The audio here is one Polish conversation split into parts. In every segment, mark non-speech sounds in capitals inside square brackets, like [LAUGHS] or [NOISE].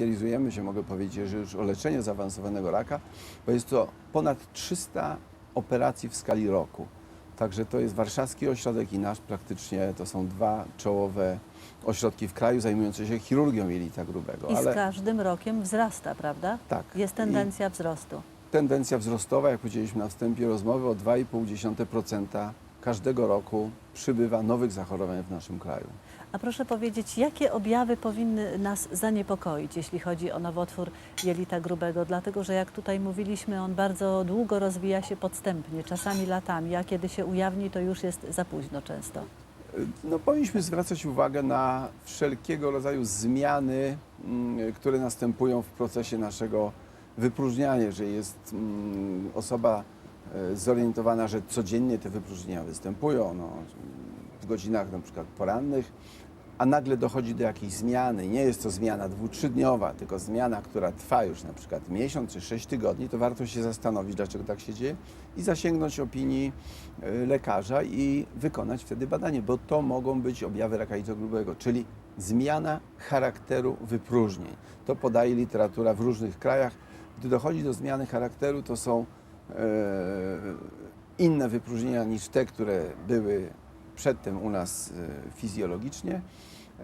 specjalizujemy się, mogę powiedzieć, że już o leczenie zaawansowanego raka, bo jest to ponad 300 operacji w skali roku. Także to jest warszawski ośrodek i nasz praktycznie to są dwa czołowe ośrodki w kraju zajmujące się chirurgią jelita grubego. I z każdym rokiem wzrasta, prawda? tak, Jest i tendencja wzrostu. tendencja wzrostowa, jak powiedzieliśmy na wstępie rozmowy, o 2,5% każdego roku przybywa nowych zachorowań w naszym kraju. A proszę powiedzieć, jakie objawy powinny nas zaniepokoić, jeśli chodzi o nowotwór jelita grubego? Dlatego, że jak tutaj mówiliśmy, on bardzo długo rozwija się podstępnie, czasami latami, a kiedy się ujawni, to już jest za późno często. No, powinniśmy zwracać uwagę na wszelkiego rodzaju zmiany, mm, które następują w procesie naszego wypróżniania. Jeżeli jest mm, osoba e, zorientowana, że codziennie te wypróżnienia występują, no, godzinach na przykład porannych, a nagle dochodzi do jakiejś zmiany, nie jest to zmiana dwu, trzydniowa, tylko zmiana, która trwa już na przykład miesiąc czy sześć tygodni, to warto się zastanowić, dlaczego tak się dzieje i zasięgnąć opinii e, lekarza i wykonać wtedy badanie, bo to mogą być objawy raka grubego, czyli zmiana charakteru wypróżnień. To podaje literatura w różnych krajach. Gdy dochodzi do zmiany charakteru, to są e, inne wypróżnienia niż te, które były przedtem u nas e, fizjologicznie.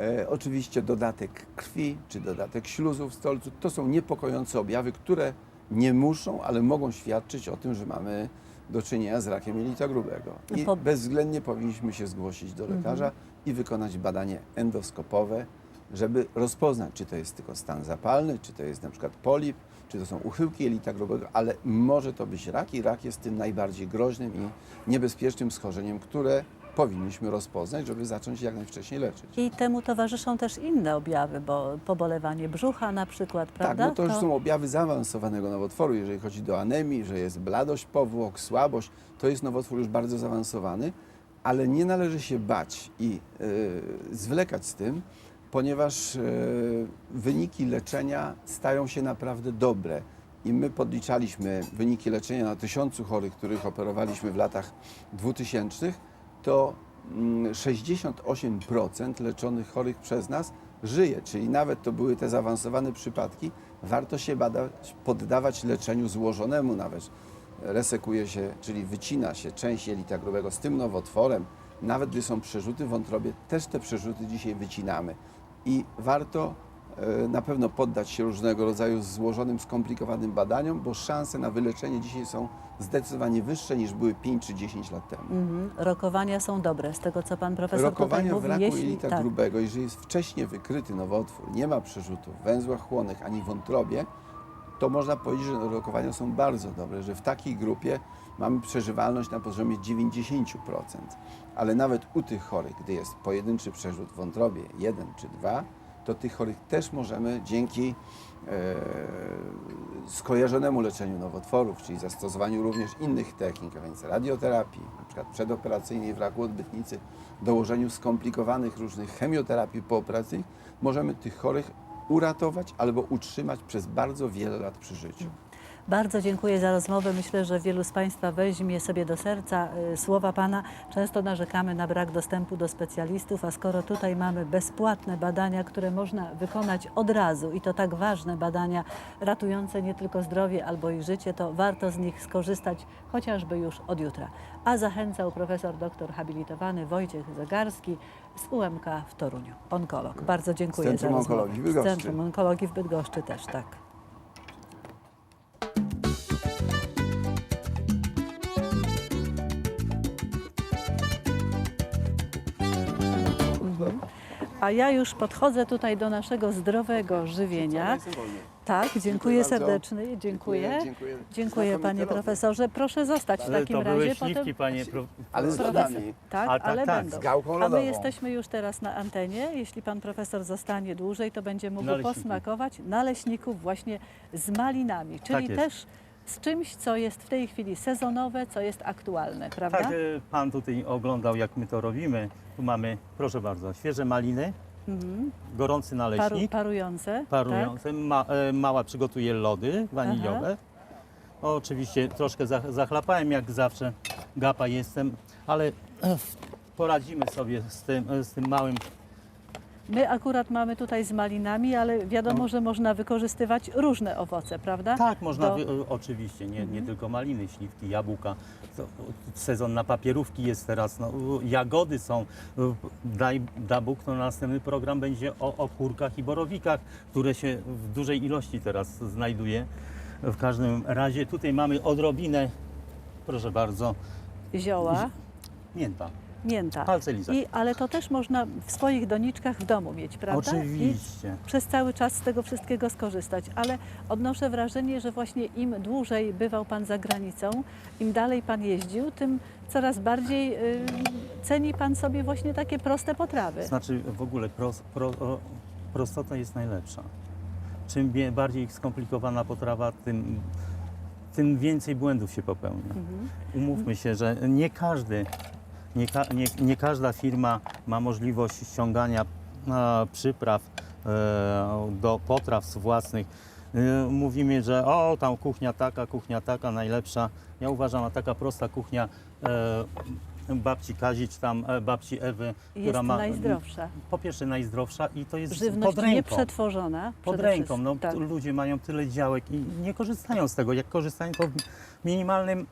E, oczywiście dodatek krwi czy dodatek śluzu w stolcu to są niepokojące objawy, które nie muszą, ale mogą świadczyć o tym, że mamy do czynienia z rakiem jelita grubego. I bezwzględnie powinniśmy się zgłosić do lekarza i wykonać badanie endoskopowe, żeby rozpoznać, czy to jest tylko stan zapalny, czy to jest na przykład polip, czy to są uchyłki jelita grubego, ale może to być rak i rak jest tym najbardziej groźnym i niebezpiecznym schorzeniem, które powinniśmy rozpoznać, żeby zacząć jak najwcześniej leczyć. I temu towarzyszą też inne objawy, bo pobolewanie brzucha na przykład, prawda? Tak, no to już są objawy zaawansowanego nowotworu. Jeżeli chodzi do anemii, że jest bladość powłok, słabość, to jest nowotwór już bardzo zaawansowany, ale nie należy się bać i e, zwlekać z tym, ponieważ e, wyniki leczenia stają się naprawdę dobre. I my podliczaliśmy wyniki leczenia na tysiącu chorych, których operowaliśmy w latach 2000, to mm, 68% leczonych chorych przez nas żyje, czyli nawet to były te zaawansowane przypadki, warto się badać, poddawać leczeniu złożonemu nawet. Resekuje się, czyli wycina się część jelita grubego z tym nowotworem, nawet gdy są przerzuty w wątrobie, też te przerzuty dzisiaj wycinamy. I warto na pewno poddać się różnego rodzaju złożonym, skomplikowanym badaniom, bo szanse na wyleczenie dzisiaj są zdecydowanie wyższe niż były 5 czy 10 lat temu. Mhm. Rokowania są dobre, z tego co pan profesor Rokowania tutaj w mówi. raku jeśli, jelita tak, grubego, jeżeli jest wcześnie wykryty nowotwór, nie ma przerzutów w węzłach chłonnych ani w wątrobie, to można powiedzieć, że rokowania są bardzo dobre, że w takiej grupie mamy przeżywalność na poziomie 90%. Ale nawet u tych chorych, gdy jest pojedynczy przerzut w wątrobie, jeden czy dwa, to tych chorych też możemy dzięki e, skojarzonemu leczeniu nowotworów, czyli zastosowaniu również innych technik, a więc radioterapii, na przykład przedoperacyjnej w raku odbytnicy, dołożeniu skomplikowanych różnych chemioterapii pooperacyjnych, możemy tych chorych uratować albo utrzymać przez bardzo wiele lat przy życiu. Bardzo dziękuję za rozmowę. Myślę, że wielu z Państwa weźmie sobie do serca y, słowa Pana. Często narzekamy na brak dostępu do specjalistów, a skoro tutaj mamy bezpłatne badania, które można wykonać od razu i to tak ważne badania ratujące nie tylko zdrowie albo i życie, to warto z nich skorzystać chociażby już od jutra. A zachęcał profesor doktor habilitowany Wojciech Zegarski z UMK w Toruniu, onkolog. Bardzo dziękuję Centrum za rozmowę. Onkologii w Bydgoszczy. Z Centrum Onkologii w Bydgoszczy też, tak. A ja już podchodzę tutaj do naszego zdrowego żywienia. Tak, dziękuję Dziękuję serdecznie. Dziękuję. Dziękuję. Dziękuję Znakomity panie profesorze. Proszę zostać w takim to razie. były śliwki, panie pro... Ale z lodami. Tak, A, tak, ale tak, będą. z gałką A lodową. my jesteśmy już teraz na antenie. Jeśli pan profesor zostanie dłużej, to będzie mógł Naleśników. posmakować naleśników właśnie z malinami, czyli jest. też z czymś, co jest w tej chwili sezonowe, co jest aktualne, prawda? Tak, e, pan tutaj oglądał, jak my to robimy. Tu mamy, proszę bardzo, świeże maliny, Mhm. gorący Paru, naleśnik, parujące. Tak? parujące. Ma, e, mała przygotuje lody waniliowe. Oczywiście troszkę zach- zachlapałem, jak zawsze, gapa jestem, ale [CLEARS THROAT] poradzimy sobie z tym, z tym małym My akurat mamy tutaj z malinami, ale wiadomo, że można wykorzystywać różne owoce, prawda? Tak, można, Do- wy, oczywiście, nie, nie tylko maliny, śliwki, jabłka. To, sezon na papierówki jest teraz, no, jagody są. Daj, da Bóg, to następny program będzie o, o kurkach i borowikach, które się w dużej ilości teraz znajduje. W każdym razie tutaj mamy odrobinę, proszę bardzo, Zioła, mięta. Mięta. Palce lizać. I, ale to też można w swoich doniczkach w domu mieć, prawda? Oczywiście. I przez cały czas z tego wszystkiego skorzystać. Ale odnoszę wrażenie, że właśnie im dłużej bywał Pan za granicą, im dalej Pan jeździł, tym coraz bardziej y, ceni Pan sobie właśnie takie proste potrawy. Znaczy w ogóle pros, pro, prostota jest najlepsza. Czym bardziej skomplikowana potrawa, tym, tym więcej błędów się popełnia. Mhm. Umówmy się, że nie każdy, nie, ka, nie, nie każda firma ma możliwość ściągania e, przypraw e, do potraw własnych. E, mówimy, że o, tam kuchnia taka, kuchnia taka, najlepsza. Ja uważam, a taka prosta kuchnia e, babci Kazi, czy tam e, babci Ewy, Jest która ma najzdrowsza. po pierwsze najzdrowsza i to jest Żywność pod ręką. nieprzetworzona. Pod ręką. No, tak. ludzie mają tyle działek i nie korzystają z tego. Jak korzystają, to w minimalnym,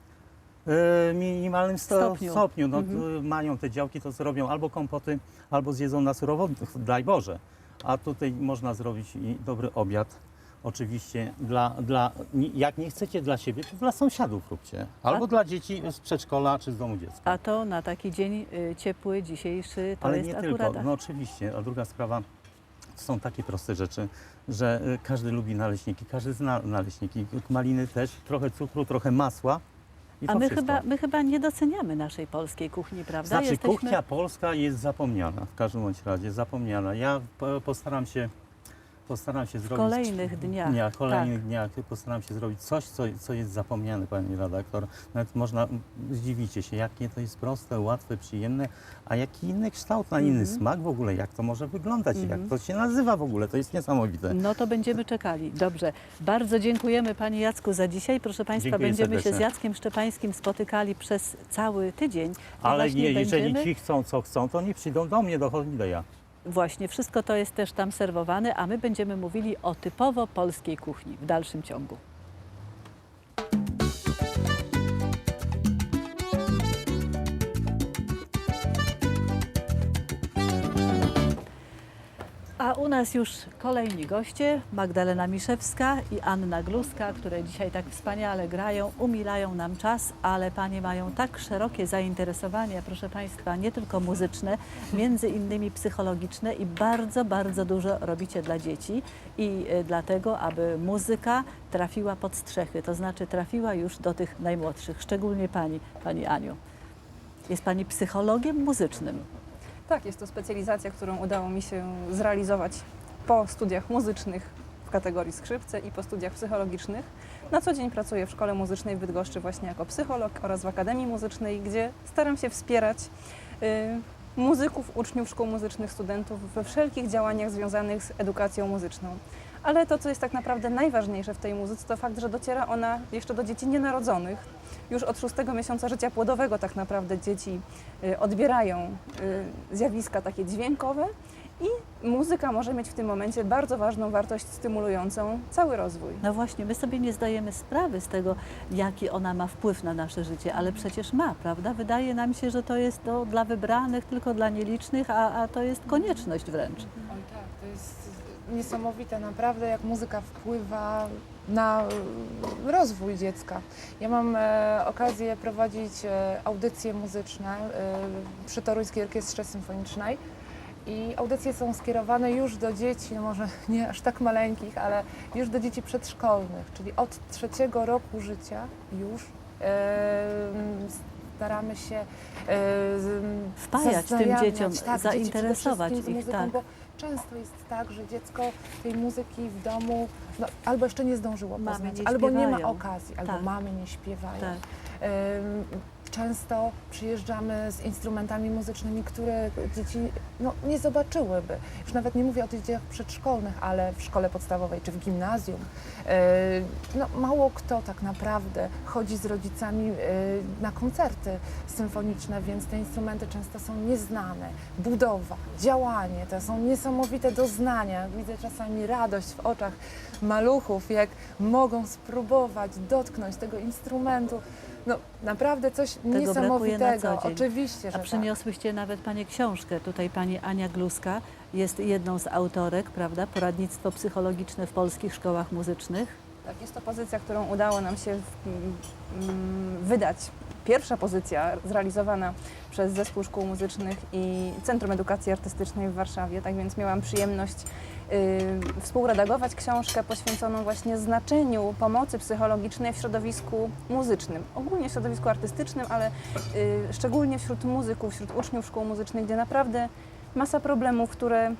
minimalnym sto, Stopniu. stopniu. No, Mhm. mają te działki, to zrobią albo kompoty, albo zjedzą na surowo, daj Boże. A tutaj można zrobić i dobry obiad. Oczywiście dla, dla, jak nie chcecie dla siebie, to dla sąsiadów róbcie. Albo A- dla dzieci z przedszkola czy z domu dziecka. A to na taki dzień y, ciepły, dzisiejszy, to Ale jest nie tylko. No oczywiście. A druga sprawa, są takie proste rzeczy, że y, każdy lubi naleśniki, każdy zna naleśniki. Maliny też, trochę cukru, trochę masła. I A my wszystko. chyba, my chyba nie doceniamy naszej polskiej kuchni, prawda? Znaczy Jesteśmy... kuchnia polska jest zapomniana, w każdym bądź razie zapomniana. Ja po- postaram się, postaram się w zrobić... kolejnych dniach. dniach, kolejnych tak. dniach postaram się zrobić coś, co, co jest zapomniane, pani redaktor. Nawet można, zdziwicie się, jakie to jest proste, łatwe, przyjemne, a jaki inny kształt, na inny Mhm. smak w ogóle, jak to może wyglądać, Mhm. jak to się nazywa w ogóle, to jest niesamowite. No to będziemy czekali. Dobrze. Bardzo dziękujemy Panie Jacku za dzisiaj. Proszę Państwa, Dziękuję będziemy się z serdecznie. Jackiem Szczepańskim spotykali przez cały tydzień. I Ale nie, jeżeli będziemy... ci chcą, co chcą, to nie przyjdą do mnie, do Holideja. Właśnie, wszystko to jest też tam serwowane, a my będziemy mówili o typowo polskiej kuchni w dalszym ciągu. U nas już kolejni goście, Magdalena Miszewska i Anna Gluska, które dzisiaj tak wspaniale grają, umilają nam czas, ale panie mają tak szerokie zainteresowania, proszę Państwa, nie tylko muzyczne, między innymi psychologiczne i bardzo, bardzo dużo robicie dla dzieci i e, dlatego, aby muzyka trafiła pod strzechy, to znaczy trafiła już do tych najmłodszych, szczególnie Pani, Pani Aniu. Jest Pani psychologiem muzycznym. Tak, jest to specjalizacja, którą udało mi się zrealizować po studiach muzycznych w kategorii skrzypce i po studiach psychologicznych. Na co dzień pracuję w Szkole Muzycznej w Bydgoszczy właśnie jako psycholog oraz w Akademii Muzycznej, gdzie staram się wspierać y, muzyków, uczniów szkół muzycznych, studentów we wszelkich działaniach związanych z edukacją muzyczną. Ale to, co jest tak naprawdę najważniejsze w tej muzyce, to fakt, że dociera ona jeszcze do dzieci nienarodzonych. Już od szóstego miesiąca życia płodowego tak naprawdę dzieci y, odbierają y, zjawiska takie dźwiękowe i muzyka może mieć w tym momencie bardzo ważną wartość stymulującą cały rozwój. No właśnie, my sobie nie zdajemy sprawy z tego, jaki ona ma wpływ na nasze życie, ale przecież ma, prawda? Wydaje nam się, że to jest to dla wybranych, tylko dla nielicznych, a, a to jest konieczność wręcz. Oj tak, to jest niesamowite naprawdę, jak muzyka wpływa na rozwój dziecka. Ja mam e, okazję prowadzić e, audycje muzyczne e, przy Toruńskiej Orkiestrze Symfonicznej i audycje są skierowane już do dzieci, no może [LAUGHS] nie aż tak maleńkich, ale już do dzieci przedszkolnych, czyli od trzeciego roku życia już staramy się Wpajać tym dzieciom, tak, dzieci zainteresować z ich, muzyką, tak. Często jest tak, że dziecko tej muzyki w domu no, albo jeszcze nie zdążyło Mamy poznać, nie albo nie ma okazji, albo Tak. mamy nie śpiewają. Tak. Ym, często przyjeżdżamy z instrumentami muzycznymi, które dzieci no, nie zobaczyłyby. Już nawet nie mówię o tych dzieciach przedszkolnych, ale w szkole podstawowej czy w gimnazjum. E, No, mało kto tak naprawdę chodzi z rodzicami e, na koncerty symfoniczne, więc te instrumenty często są nieznane. Budowa, działanie to są niesamowite doznania. Widzę czasami radość w oczach maluchów, jak mogą spróbować dotknąć tego instrumentu. No naprawdę coś na niesamowitego. co dzień. Oczywiście, że A tak. przyniosłyście nawet Panie książkę. Tutaj Pani Ania Gluska jest jedną z autorek, prawda? Poradnictwo psychologiczne w polskich szkołach muzycznych. Tak, jest to pozycja, którą udało nam się mm, wydać. Pierwsza pozycja zrealizowana przez Zespół Szkół Muzycznych i Centrum Edukacji Artystycznej w Warszawie. Tak więc miałam przyjemność y, współredagować książkę poświęconą właśnie znaczeniu pomocy psychologicznej w środowisku muzycznym. Ogólnie w środowisku artystycznym, ale y, szczególnie wśród muzyków, wśród uczniów szkół muzycznych, gdzie naprawdę masa problemów, które y,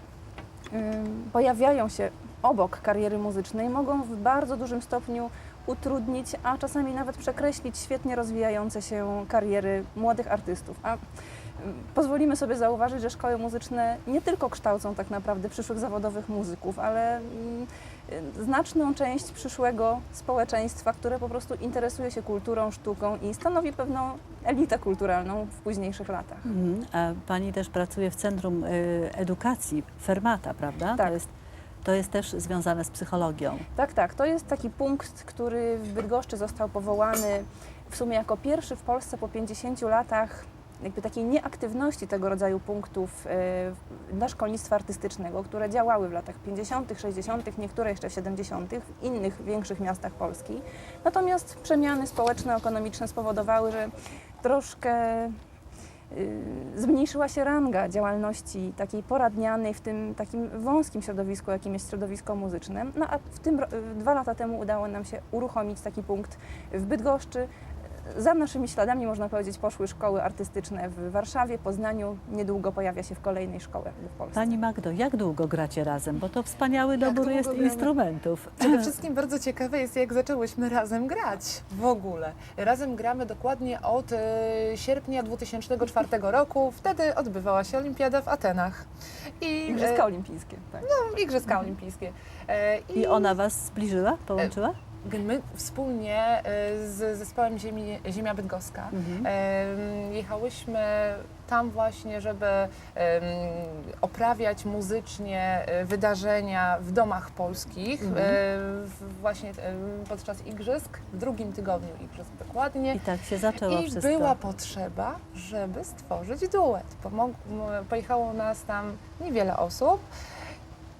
pojawiają się obok kariery muzycznej, mogą w bardzo dużym stopniu utrudnić, a czasami nawet przekreślić świetnie rozwijające się kariery młodych artystów. A ym, pozwolimy sobie zauważyć, że szkoły muzyczne nie tylko kształcą tak naprawdę przyszłych zawodowych muzyków, ale y, znaczną część przyszłego społeczeństwa, które po prostu interesuje się kulturą, sztuką i stanowi pewną elitę kulturalną w późniejszych latach. Mhm. A Pani też pracuje w Centrum y, Edukacji Fermata, prawda? Tak. To jest, to jest też związane z psychologią. Tak, tak. To jest taki punkt, który w Bydgoszczy został powołany w sumie jako pierwszy w Polsce po 50 latach jakby takiej nieaktywności tego rodzaju punktów e, dla szkolnictwa artystycznego, które działały w latach 50., 60., niektóre jeszcze w 70., w innych większych miastach Polski. Natomiast przemiany społeczno-ekonomiczne spowodowały, że troszkę y, zmniejszyła się ranga działalności takiej poradnianej w tym takim wąskim środowisku, jakim jest środowisko muzyczne. No a w tym y, dwa lata temu udało nam się uruchomić taki punkt w Bydgoszczy. Za naszymi śladami, można powiedzieć, poszły szkoły artystyczne w Warszawie, Poznaniu. Niedługo pojawia się w kolejnej szkole w Polsce. Pani Magdo, jak długo gracie razem? Bo to wspaniały Jak dobór jest gramy? instrumentów. Przede [LAUGHS] wszystkim bardzo ciekawe jest, jak zaczęłyśmy razem grać w ogóle. Razem gramy dokładnie od e, sierpnia 2004 roku. Wtedy odbywała się Olimpiada w Atenach. I, Igrzyska e, olimpijskie. Tak. no, Igrzyska Olimpijskie. E, I ona Was zbliżyła, połączyła? My wspólnie e, z zespołem Ziemi, Ziemia Bydgoska Mhm. jechałyśmy tam właśnie, żeby oprawiać muzycznie e, wydarzenia w domach polskich Mhm. w- właśnie podczas igrzysk, w drugim tygodniu igrzysk dokładnie. I tak się zaczęło I wszystko. była potrzeba, żeby stworzyć duet. Pomog, pojechało nas tam niewiele osób.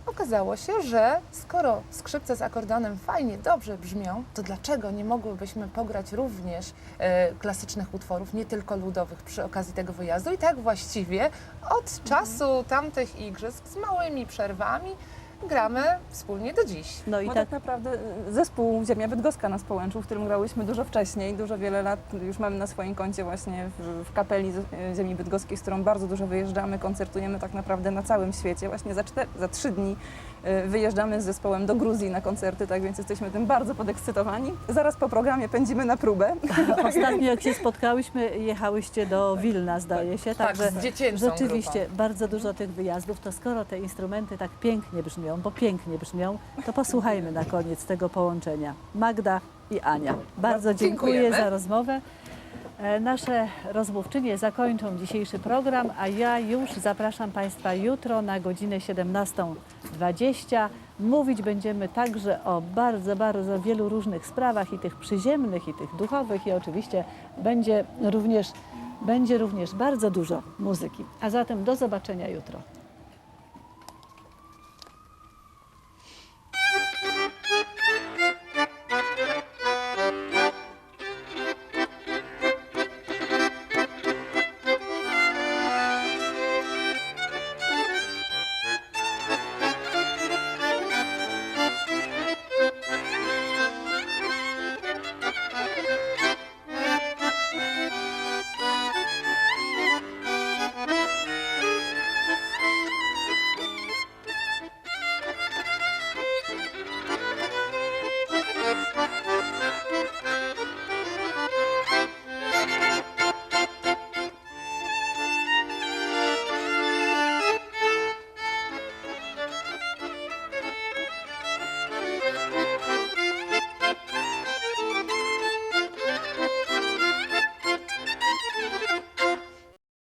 Okazało się, że skoro skrzypce z akordeonem fajnie, dobrze brzmią, to dlaczego nie mogłybyśmy pograć również e, klasycznych utworów, nie tylko ludowych przy okazji tego wyjazdu? I tak właściwie od czasu tamtych igrzysk z małymi przerwami gramy wspólnie do dziś. No i Bo tak tak naprawdę y, zespół Ziemia Bydgoska nas połączył, w którym grałyśmy dużo wcześniej, dużo wiele lat już mamy na swoim koncie właśnie w, w kapeli y, Ziemi Bydgoskiej, z którą bardzo dużo wyjeżdżamy, koncertujemy tak naprawdę na całym świecie. Właśnie za, czter, za trzy dni y, wyjeżdżamy z zespołem do Gruzji na koncerty, tak więc jesteśmy tym bardzo podekscytowani. Zaraz po programie pędzimy na próbę. [LAUGHS] ostatnio jak się [LAUGHS] spotkałyśmy, jechałyście do Wilna, zdaje się. Także tak, z dziecięcą rzeczywiście grupą. bardzo dużo tych wyjazdów. To skoro te instrumenty tak pięknie brzmią, bo pięknie brzmią, to posłuchajmy na koniec tego połączenia. Magda i Ania. Bardzo dziękuję Dziękujemy. za rozmowę. E, Nasze rozmówczynie zakończą dzisiejszy program, a ja już zapraszam Państwa jutro na godzinę 17.20. Mówić będziemy także o bardzo, bardzo wielu różnych sprawach i tych przyziemnych, i tych duchowych i oczywiście będzie również, będzie również bardzo dużo muzyki. A zatem do zobaczenia jutro.